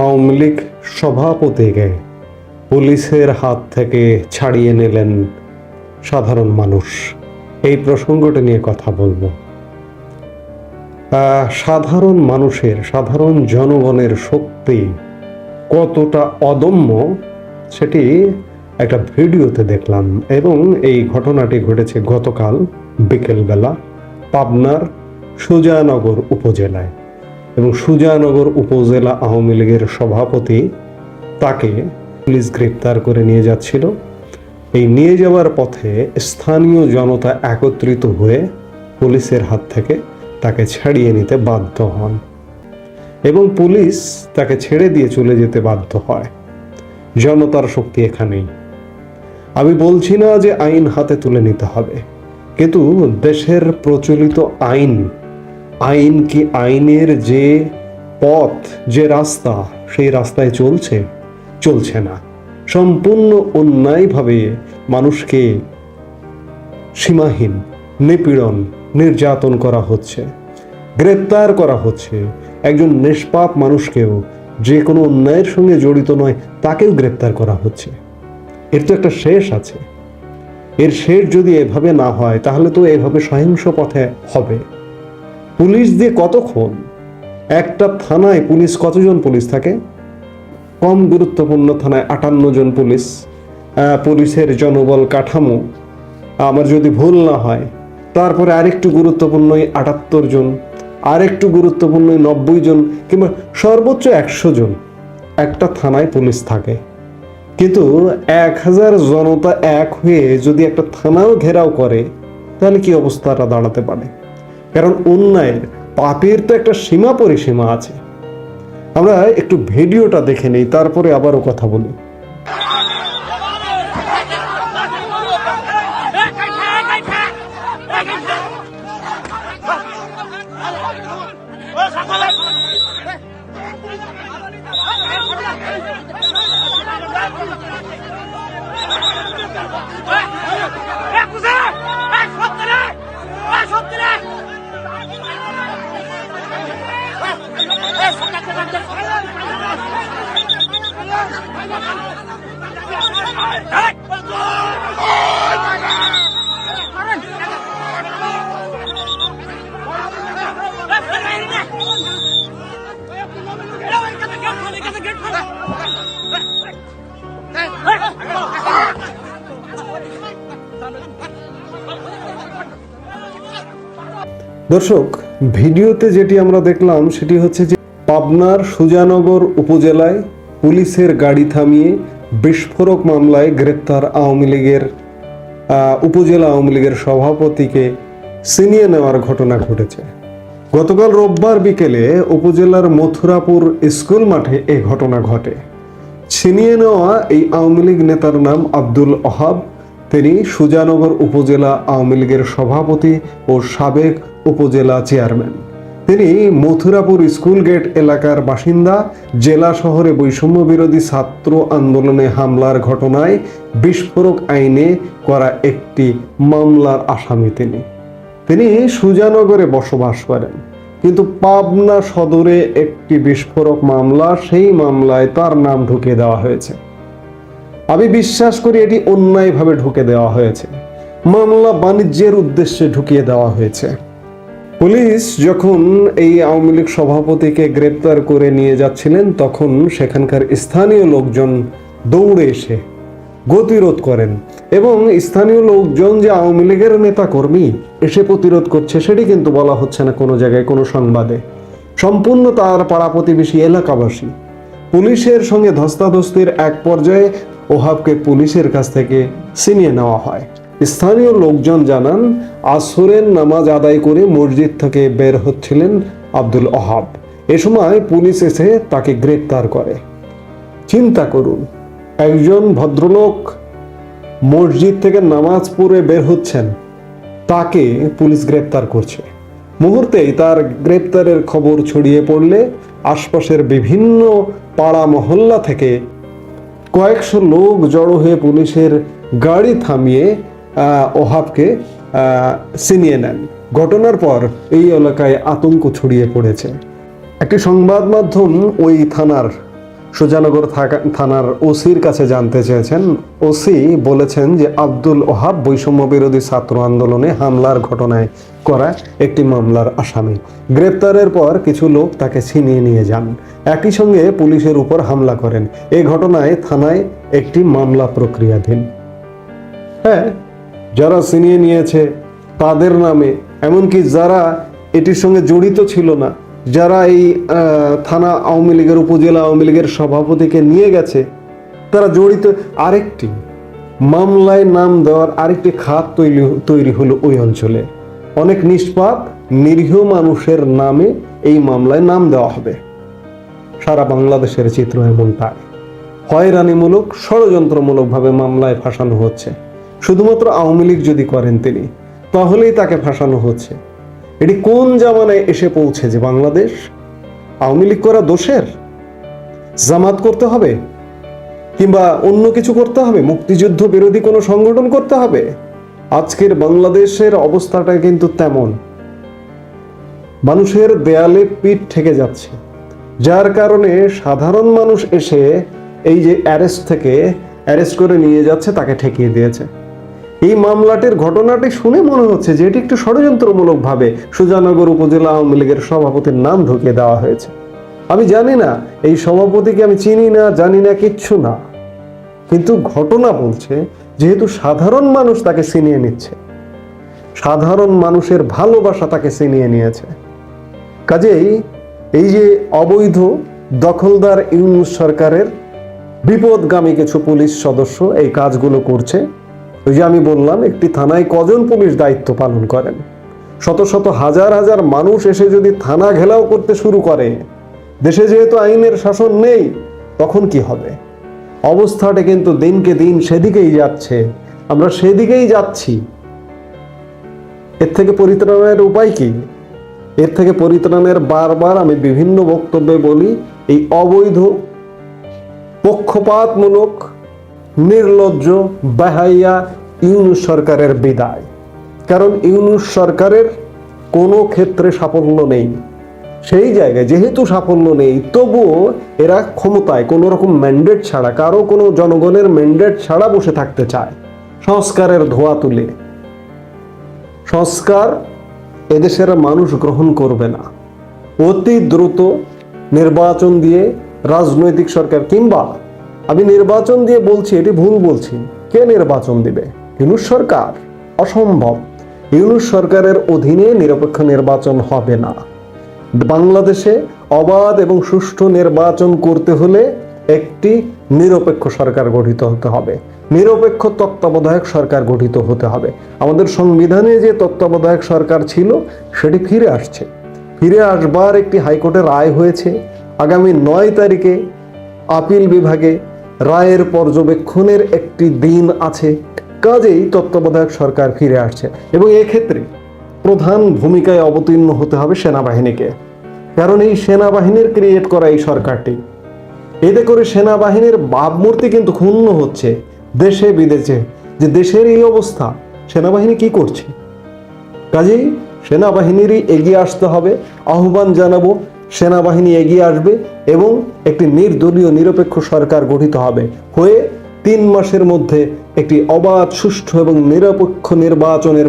আওয়ামী লীগ সভাপতিকে পুলিশের হাত থেকে ছাড়িয়ে নিলেন সাধারণ মানুষ। এই প্রসঙ্গটি নিয়ে কথা বলব। সাধারণ মানুষের, সাধারণ জনগণের শক্তি কতটা অদম্য সেটি একটা ভিডিওতে দেখলাম এবং এই ঘটনাটি ঘটেছে গতকাল বিকেলবেলা পাবনার সুজানগর উপজেলায়। এবং সুজানগর উপজেলা আওয়ামী লীগের সভাপতি তাকে পুলিশ গ্রেপ্তার করে নিয়ে যাচ্ছিল। এই নিয়ে যাওয়ার পথে স্থানীয় জনতা একত্রিত হয়ে পুলিশের হাত থেকে তাকে ছাড়িয়ে নিতে বাধ্য হন এবং পুলিশ তাকে ছেড়ে দিয়ে চলে যেতে বাধ্য হয়। জনতার শক্তি এখানেই। আমি বলছি না যে আইন হাতে তুলে নিতে হবে, কিন্তু দেশের প্রচলিত আইন আইন কি আইনের যে পথ, যে রাস্তা, সেই রাস্তায় চলছে? চলছে না। সম্পূর্ণ অন্যায়ভাবে মানুষকে সীমাহীন, নিপীড়ন, নির্যাতন করা হচ্ছে, গ্রেপ্তার করা হচ্ছে। একজন নিষ্পাপ মানুষকেও যে কোনো অন্যায়ের সঙ্গে জড়িত নয়, তাকেও গ্রেপ্তার করা হচ্ছে। এর তো একটা শেষ আছে। এর শেষ যদি এভাবে না হয়, তাহলে তো এভাবে সহিংস পথে হবে। পুলিশ দিয়ে কতক্ষণ? একটা থানায় পুলিশ কতজন পুলিশ থাকে? কম গুরুত্বপূর্ণ থানায় আটান্ন জন পুলিশ পুলিশের জনবল কাঠামো। আমার যদি ভুল না হয়, তারপরে আরেকটু গুরুত্বপূর্ণ আটাত্তর জন, আরেকটু গুরুত্বপূর্ণ নব্বই জন, কিংবা সর্বোচ্চ একশো জন একটা থানায় পুলিশ থাকে। কিন্তু এক হাজার জনতা এক হয়ে যদি একটা থানাও ঘেরাও করে, তাহলে কি অবস্থাটা দাঁড়াতে পারে? কারণ অন্যায়ের পাপের তো একটা সীমা পরিসীমা আছে আমরা একটু ভিডিওটা দেখে নেই তারপরে আবারও কথা বলি দর্শক ভিডিওতে যেটি আমরা দেখলাম সেটি হচ্ছে যে পাবনার সুজানগর উপজেলায় পুলিশের গাড়ি থামিয়ে বিস্ফোরক মামলায় গ্রেপ্তার আওয়ামী লীগের উপজেলা আওয়ামী লীগের সভাপতিকে ছিনিয়ে নেওয়ার ঘটনা ঘটেছে। গতকাল রোববার বিকেলে উপজেলার মথুরাপুর স্কুল মাঠে এই ঘটনা ঘটে। ছিনিয়ে নেওয়া এই আওয়ামী লীগ নেতার নাম আব্দুল অহাব তিনি সুজানগর উপজেলা আওয়ামী লীগের সভাপতি ও সাবেক উপজেলা চেয়ারম্যান। তিনি মথুরাপুর স্কুল গেট এলাকার বাসিন্দা, জেলা শহরে বৈষম্য বিরোধী ছাত্র আন্দোলনে হামলার ঘটনায় বিস্ফোরক আইনে করা একটি মামলার আসামি তিনি। তিনি সুজানগরে বসবাস করেন, কিন্তু পাবনা সদরে একটি বিস্ফোরক মামলা, সেই মামলায় তার নাম ঢুকিয়ে দেওয়া হয়েছে। আমি বিশ্বাস করি এটি অন্যায়ভাবে ঢুকে দেওয়া হয়েছে। মামলা বাণিজ্যের উদ্দেশ্যে ঢুকিয়ে দেওয়া হয়েছে। পুলিশ যখন এই আওয়ামী লীগ সভাপতিকে গ্রেপ্তার করে নিয়ে যাচ্ছিলেন, তখন সেখানকার স্থানীয় লোকজন দৌড়ে এসে গতিরোধ করেন এবং স্থানীয় লোকজন যে আওয়ামী লীগের নেতা কর্মী এসে প্রতিরোধ করছে, সেটি কিন্তু বলা হচ্ছে না কোনো জায়গায়, কোনো সংবাদে। সম্পূর্ণ তার পাড়া প্রতিবেশী এলাকাবাসী। পুলিশের সঙ্গে ধস্তাধস্তির এক পর্যায়ে ওহাবকে পুলিশের কাছ থেকে ছিনিয়ে নেওয়া হয়। স্থানীয় লোকজন জানান, আসরের নামাজ আদায় করে মসজিদ থেকে বের হচ্ছিলেন আব্দুল ওহাব। এ সময় পুলিশ এসে তাকে গ্রেপ্তার করে। চিন্তা করুন, একজন ভদ্রলোক মসজিদ থেকে নামাজ পড়ে বের হচ্ছেন, তাকে পুলিশ গ্রেপ্তার করছে। মুহূর্তেই তার গ্রেপ্তারের খবর ছড়িয়ে পড়লে আশপাশের বিভিন্ন পাড়া মহল্লা থেকে কয়েকশো লোক জড়ো হয়ে পুলিশের গাড়ি থামিয়ে ওহাবকে ছিনিয়ে নেন। ঘটনার পর এই এলাকায় আতঙ্ক ছড়িয়ে পড়েছে। একটি সংবাদ মাধ্যম ওই থানার, সুজানগর থানার ওসির কাছে জানতে চেয়েছেন। ওসি বলেছেন যে আব্দুল ওহাব বৈষম্য বিরোধী ছাত্র আন্দোলনে হামলার ঘটনায় করা একটি মামলার আসামি। গ্রেপ্তারের পর কিছু লোক তাকে ছিনিয়ে নিয়ে যান। একই সঙ্গে পুলিশের উপর হামলা করেন। এই ঘটনায় থানায় একটি মামলা প্রক্রিয়াধীন। হ্যাঁ যারা ছিনিয়ে নিয়েছে, তাদের নামে। এমনকি যারা এটির সঙ্গে জড়িত ছিল না, যারা এই থানা আওয়ামী লীগের, উপজেলা আওয়ামী লীগের সভাপতিকে নিয়ে গেছে, তারা জড়িত। আরেকটি মামলায় নাম দেওয়ার আরেকটি খাত তৈরি তৈরি হলো ওই অঞ্চলে। অনেক নিষ্পাপ, নিরীহ মানুষের নামে এই মামলায় নাম দেওয়া হবে। সারা বাংলাদেশের চিত্র এমনটাই। হয়রানিমূলক, ষড়যন্ত্রমূলকভাবে মামলায় ফাঁসানো হচ্ছে। শুধুমাত্র আওয়ামী লীগ যদি করেন তিনি, তাহলেই তাকে ফাঁসানো হচ্ছে। এটি কোন জামানায় এসে পৌঁছেছে বাংলাদেশ? আওয়ামী লীগ করা দোষের? জামাত করতে হবে? কিংবা অন্য কিছু করতে হবে? মুক্তিযুদ্ধ বিরোধী কোনো সংগঠন করতে হবে? আজকের বাংলাদেশের অবস্থাটা কিন্তু তেমন। মানুষের দেয়ালে পিঠ থেকে যাচ্ছে। যার কারণে সাধারণ মানুষ এসে এই যে অ্যারেস্ট থেকে অ্যারেস্ট করে নিয়ে যাচ্ছে, তাকে ঠেকিয়ে দিয়েছে। এই মামলাটির ঘটনাটি শুনে মনে হচ্ছে যে এটি একটু ষড়যন্ত্রমূলকভাবে সুজানগর উপজেলা আওয়ামী লীগের সভাপতির নাম ঢুকিয়ে দেওয়া হয়েছে। আমি জানি না, এই সভাপতিকে আমি চিনি না, জানি না, কিচ্ছু না। কিন্তু ঘটনা বলছে, যেহেতু সাধারণ মানুষ তাকে ছিনিয়ে নিচ্ছে, সাধারণ মানুষের ভালোবাসা তাকে ছিনিয়ে নিয়েছে। কাজেই এই যে অবৈধ দখলদার ইউনুস সরকারের বিপদগামী কিছু পুলিশ সদস্য এই কাজগুলো করছে ওই যে আমি বললাম, একটি থানায় কজন পুলিশ দায়িত্ব পালন করেন? শত শত হাজার হাজার মানুষ এসে যদি থানা ঘেলাও করতে শুরু করে, দেশে যেহেতু আইনের শাসন নেই, তখন কি হবে? অবস্থাটা কিন্তু দিনকে দিন সেদিকেই যাচ্ছে। আমরা সেদিকেই যাচ্ছি। এর থেকে পরিত্রাণের উপায় কি? এর থেকে পরিত্রাণের বারবার আমি বিভিন্ন বক্তব্যে বলি, এই অবৈধ পক্ষপাতমূলক নির্লজ্জ, বাহাইয়া ইউনুস সরকারের বিদায়। কারণ ইউনুস সরকারের কোনো ক্ষেত্রে সাফল্য নেই। সেই জায়গায় যেহেতু সাফল্য নেই, তবুও এরা ক্ষমতায় কোনো রকম ম্যান্ডেট ছাড়া, কারও কোনো জনগণের ম্যান্ডেট ছাড়া বসে থাকতে চায়। সংস্কারের ধোয়া তুলে। সংস্কার এদেশের মানুষ গ্রহণ করবে না। অতি দ্রুত নির্বাচন দিয়ে রাজনৈতিক সরকার কিংবা আমি নির্বাচন দিয়ে বলছি, এটি ভুল বলছি। কে নির্বাচন দিবে? ইউনুস সরকার? অসম্ভব। ইউনুস সরকারের অধীনে নিরপেক্ষ নির্বাচন হবে না। বাংলাদেশে অবাধ এবং সুষ্ঠু নির্বাচন করতে হলে একটি নিরপেক্ষ সরকার গঠিত হতে হবে। নিরপেক্ষ তত্ত্বাবধায়ক সরকার গঠিত হতে হবে। আমাদের সংবিধানে যে তত্ত্বাবধায়ক সরকার ছিল, সেটি ফিরে আসছে। ফিরে আসবার একটি হাইকোর্টের রায় হয়েছে। আগামী নয় তারিখে আপিল বিভাগে রায়ের পর্যবেক্ষণের একটি দিন আছে, কাজেই তত্ত্বাবধায়ক সরকার ফিরে আসছে এবং এক্ষেত্রে প্রধান ভূমিকায় অবতীর্ণ হতে হবে সেনাবাহিনীকে। কারণ এই সেনাবাহিনীর ক্রিয়েট করা এই সরকারটি। এতে করে সেনাবাহিনীর ভাবমূর্তি কিন্তু ক্ষুণ্ণ হচ্ছে দেশে বিদেশে। যে দেশের এই অবস্থা, সেনাবাহিনী কি করছে? কাজেই সেনাবাহিনীরই এগিয়ে আসতে হবে। আহ্বান জানাব সেনাবাহিনী এগিয়ে আসবে এবং একটি নির্দলীয় নিরপেক্ষ সরকার গঠিত হবে। হয়ে তিন মাসের মধ্যে একটি অবাধ, সুষ্ঠু এবং নিরপেক্ষ নির্বাচনের